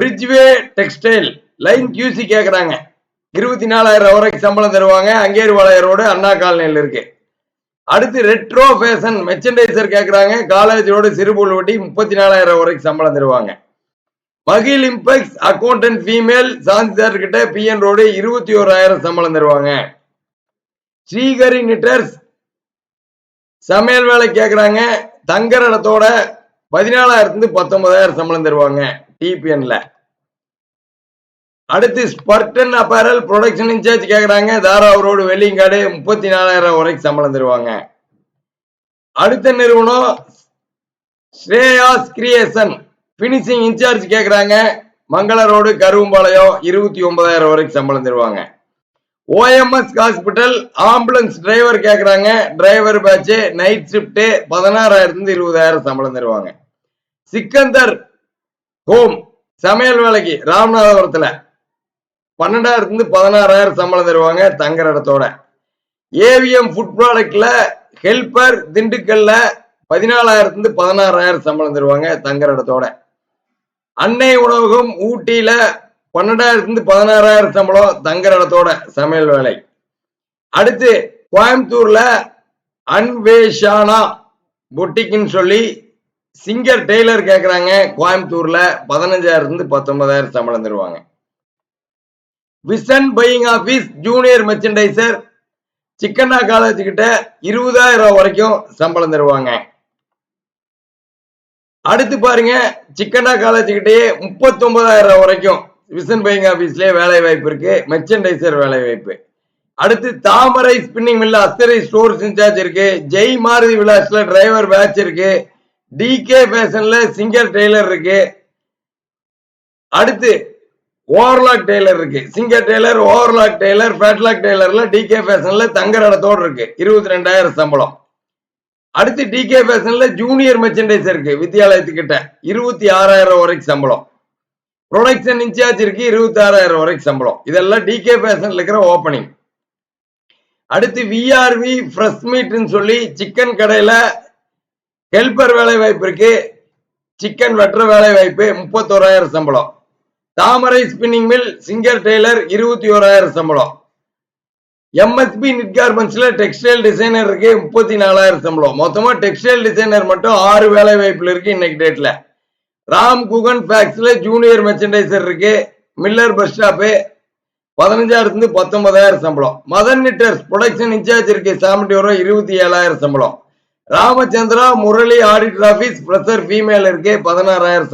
Bridgeway textile. Line QC கேட்குறாங்க இருபத்தி நாலாயிரம் வரைக்கும் சம்பளம் தருவாங்க. அங்கேருவாளைய ரோடு அண்ணா காலனியில் இருக்கு. அடுத்து ரெட்ரோ ஃபேஷன் மெர்ச்சன்டைசர் கேட்குறாங்க காலேஜ் ரோடு சிறுபுல் முப்பத்தி நாலாயிரம் வரைக்கும் சம்பளம் தருவாங்க. மகிழ் இம்பெக்ஸ் அக்கௌண்டன்ட் ஃபீமேல் சாந்தி கிட்ட பிஎன் ரோடு இருபத்தி ஓராயிரம் சம்பளம் தருவாங்க. ஸ்ரீகரி நிட்டர்ஸ் சமையல் வேலை கேட்குறாங்க தங்கரடத்தோட இடத்தோட பத்தொன்பதாயிரம் சம்பளம் தருவாங்க. டிபிஎன்ல அடுத்து ஸ்பர்டன் அப்பேரல் ப்ரொடக்ஷன் இன்சார்ஜ் கேக்குறாங்க. தாராவூர் ரோடு வெள்ளிங்காடு முப்பத்தி நாலாயிரம் வரைக்கும் சம்பளம் தருவாங்க. அடுத்த நிறுவனம் ஸ்ரேயாஸ் கிரியேஷன் பினிஷிங் இன்சார்ஜ் கேக்குறாங்க. மங்கள ரோடு கருவம்பாளையம் இருபத்தி ஒன்பதாயிரம் வரைக்கும் சம்பளம் தருவாங்க. ஓஎம்எஸ் ஹாஸ்பிட்டல் ஆம்புலன்ஸ் டிரைவர் கேட்குறாங்க டிரைவர் பேட்ச் நைட் ஷிஃப்ட்டு பதினாறாயிரத்துலேருந்து இருபதாயிரம் சம்பளம் தருவாங்க. சிக்கந்தர் ஹோம் சமையல் வேலைக்கு ராமநாதபுரத்துல பன்னெண்டாயிரத்துல இருந்து பதினாறாயிரம் சம்பளம் தருவாங்க தங்குற இடத்தோட. ஏவிஎம் ஃபுட் ப்ராடக்ட்ல ஹெல்பர் திண்டுக்கல்ல பதினாலாயிரத்துல இருந்து பதினாறாயிரம் சம்பளம் தருவாங்க தங்குற இடத்தோட. அன்னை உணவகம் ஊட்டியில பன்னெண்டாயிரத்துல இருந்து பதினாறாயிரம் சம்பளம் தங்குற இடத்தோட சமையல் வேலை. அடுத்து கோயம்புத்தூர்ல அன்வேஷானா பொட்டிக்குன்னு சொல்லி சிங்கர் டெய்லர் கேக்குறாங்க கோயம்புத்தூர்ல பதினஞ்சாயிரம் இருந்து பத்தொன்பதாயிரம் சம்பளம் தருவாங்க vision buying office junior merchandiser Chikkanna college கிட்ட இருபதாயிரம் ரூபாய் வரைக்கும் சம்பளம் தருவாங்க. அடுத்து பாருங்க சிக்கண்ணா காலேஜ் கிட்டேயே முப்பத்தொன்பதாயிரம் ரூபாய் வரைக்கும் விசன் பையிங் ஆபீஸ்லயே வேலை வாய்ப்பு இருக்கு மெர்ச்சன்டைசர் வேலை வாய்ப்பு. அடுத்து தாமரை ஸ்பின்னிங் மில்ல அஸ்தரை ஸ்டோர்ஸ் இன்சார்ஜ் இருக்கு ஜெய் மாருதி விலாஸ்ல டிரைவர் பேட்ச் இருக்கு டிகே ஃபேஷன்ல சிங்கர் டெய்லர் இருக்கு. அடுத்து ஓவர்லாக் டெய்லர் இருக்கு. Singer tailor overlock tailor flatlock டெய்லர்ல TK ஃபேஷன்ல தங்குற இடத்தோடு இருக்கு. இருபத்தி ரெண்டாயிரம் சம்பளம். அடுத்து டிகே ஃபேஷன்ல ஜூனியர் மெர்ச்சன்டைஸ் இருக்கு வித்தியாலயத்துக்கிட்ட இருபத்தி ஆறாயிரம் வரைக்கும் சம்பளம். ப்ரொடக்ஷன் இன்சார்ஜ் இருக்கு இருபத்தி ஆறாயிரம் வரைக்கும் சம்பளம். இதெல்லாம் டிகே ஃபேஷன்ல இருக்கிற ஓப்பனிங் அடுத்து விஆர்வி ஃப்ரெஷ் மீட்னு சொல்லி சிக்கன் கடையில ஹெல்பர் வேலை வாய்ப்பிற்கு சிக்கன் வெட்டுற வேலை வாய்ப்பு முப்பத்தோராயிரம் சம்பளம். Thamarai spinning mill singer tailor இருபத்தி ஓராயிரம் சம்பளம் எம்எஸ்பி நிட் கார்மெண்ட்ஸ்ல டெக்ஸ்டைல் டிசைனர் இருக்கு முப்பத்தி நாலாயிரம் சம்பளம். மொத்தமா டெக்ஸ்டைல் டிசைனர் மட்டும் ஆறு வேலை வாய்ப்புல இருக்கு இன்னைக்கு டேட்ல ராம் குகன் ஃபேக்ஸ்ல ஜூனியர் மெர்ச்சன்டைசர் இருக்கு மில்லர் பஸ் ஸ்டாப்பு பதினஞ்சாயிரத்துல இருந்து பத்தொன்பதாயிரம் சம்பளம். மதன் நிட்டர்ஸ் ப்ரொடக்ஷன் இன்சார்ஜ் இருக்கு சாமட்டி வரும் இருபத்தி ஏழாயிரம் சம்பளம். Ramachandra Murali auditor office fresher female இருக்கே பதினாறாயிரம்